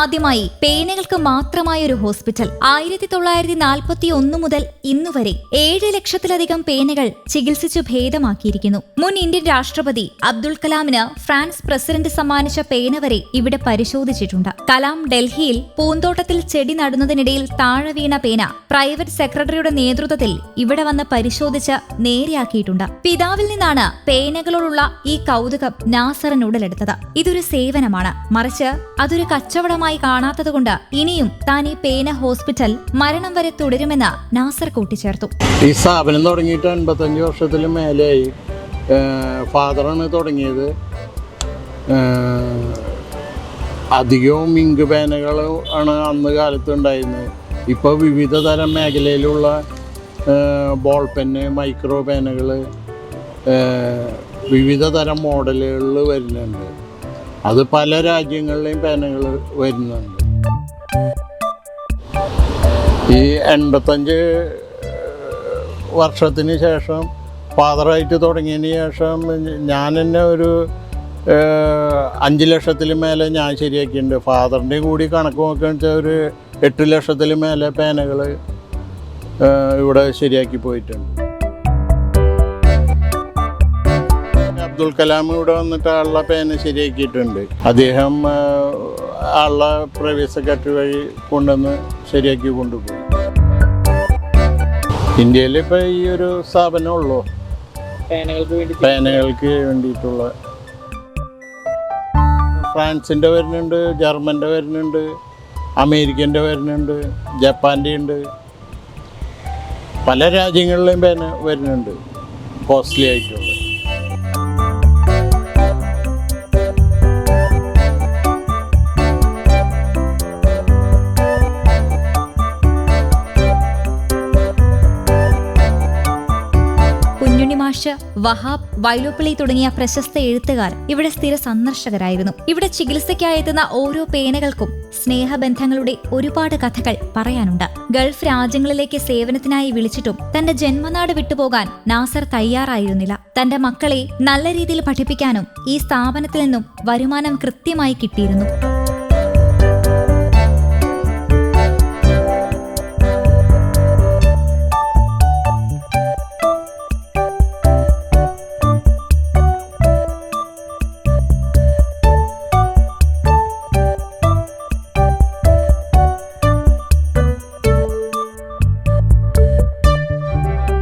ആദ്യമായി പേനകൾക്ക് മാത്രമായ ഒരു ഹോസ്പിറ്റൽ. ആയിരത്തി തൊള്ളായിരത്തി നാൽപ്പത്തി ഒന്ന് മുതൽ ഇന്നുവരെ ഏഴ് ലക്ഷത്തിലധികം പേനകൾ ചികിത്സിച്ചു ഭേദമാക്കിയിരിക്കുന്നു. മുൻ ഇന്ത്യൻ രാഷ്ട്രപതി അബ്ദുൾ കലാമിന് ഫ്രാൻസ് പ്രസിഡന്റ് സമ്മാനിച്ച പേന വരെ ഇവിടെ പരിശോധിച്ചിട്ടുണ്ട്. കലാം ഡൽഹിയിൽ പൂന്തോട്ടത്തിൽ ചെടി നടുന്നതിനിടയിൽ താഴെ വീണ പേന പ്രൈവറ്റ് സെക്രട്ടറിയുടെ നേതൃത്വത്തിൽ ഇവിടെ വന്ന് പരിശോധിച്ച് നേരെയാക്കിയിട്ടുണ്ട്. പിതാവിൽ നിന്നാണ് പേനകളോടുള്ള ഈ കൗതുകം നാസറിന് ഉടലെടുത്തത് ഇതൊരു സേവനമാണ്. മറിച്ച് അതൊരു കച്ചവടമായി കാണാത്തതുകൊണ്ട് ഇനിയും താൻ ഈ പേന ഹോസ്പിറ്റൽ മരണം വരെ തുടരുമെന്ന് നാസർ കൂട്ടിച്ചേർത്തു. ഈ സ്ഥാപനം തുടങ്ങിയിട്ട് അൻപത്തഞ്ച് വർഷത്തിലും മേലെയായി. ഫാദറാണ് തുടങ്ങിയത്. അധികവും ഇങ്ക് പേനകൾ ആണ് അന്ന് കാലത്ത് ഉണ്ടായിരുന്നത്. ഇപ്പോൾ വിവിധ തരം മേഖലയിലുള്ള ബോൾ പെന്ന് മൈക്രോ പേനകൾ വിവിധ തരം മോഡലുകളിൽ വരുന്നുണ്ട്. അത് പല രാജ്യങ്ങളിലെയും പേനകൾ വരുന്നുണ്ട്. ഈ എൺപത്തഞ്ച് വർഷത്തിന് ശേഷം ഫാദറായിട്ട് തുടങ്ങിയതിന് ശേഷം ഞാൻ തന്നെ ഒരു അഞ്ച് ലക്ഷത്തിൽ മേലെ ഞാൻ ശരിയാക്കിയിട്ടുണ്ട്. ഫാദറിന്റെയും കൂടി കണക്ക് നോക്കുകയാണെന്ന് വെച്ചാൽ ഒരു എട്ട് ലക്ഷത്തിൽ മേലെ പേനകൾ ഇവിടെ ശരിയാക്കി പോയിട്ടുണ്ട്. അബ്ദുൽ കലാം ഇവിടെ വന്നിട്ട് ആളുടെ പേന ശരിയാക്കിയിട്ടുണ്ട്. അദ്ദേഹം ആളുടെ പ്രൈവറ്റ് സെക്രട്ടറി വഴി കൊണ്ടുവന്ന് ശരിയാക്കി കൊണ്ടുപോയി. ഇന്ത്യയിൽ ഇപ്പോൾ ഈ ഒരു സ്ഥാപനം ഉള്ളൂ? പേനകൾക്ക് വേണ്ടി പേനകൾക്ക് വേണ്ടിയിട്ടുള്ള. ഫ്രാൻസിന്റെ വരുന്നുണ്ട് ജർമ്മന്റെ വരുന്നുണ്ട് അമേരിക്കന്റെ വരുന്നുണ്ട് ജപ്പാന്റെ ഉണ്ട്. പല രാജ്യങ്ങളിലെയും പേന വരുന്നുണ്ട്. കോസ്റ്റ്ലി ആയിട്ടുള്ള. മാഷ് വഹാബ് വൈലോപ്പിളി തുടങ്ങിയ പ്രശസ്ത എഴുത്തുകാർ ഇവിടെ സ്ഥിര സന്ദർശകരായിരുന്നു. ഇവിടെ ചികിത്സയ്ക്കായി എത്തുന്ന ഓരോ പേനകൾക്കും സ്നേഹബന്ധങ്ങളുടെ ഒരുപാട് കഥകൾ പറയാനുണ്ട്. ഗൾഫ് രാജ്യങ്ങളിലേക്ക് സേവനത്തിനായി വിളിച്ചിട്ടും തന്റെ ജന്മനാട് വിട്ടുപോകാൻ നാസർ തയ്യാറായിരുന്നില്ല. തന്റെ മക്കളെ നല്ല രീതിയിൽ പഠിപ്പിക്കാനും ഈ സ്ഥാപനത്തിൽ നിന്നും വരുമാനം കൃത്യമായി കിട്ടിയിരുന്നു.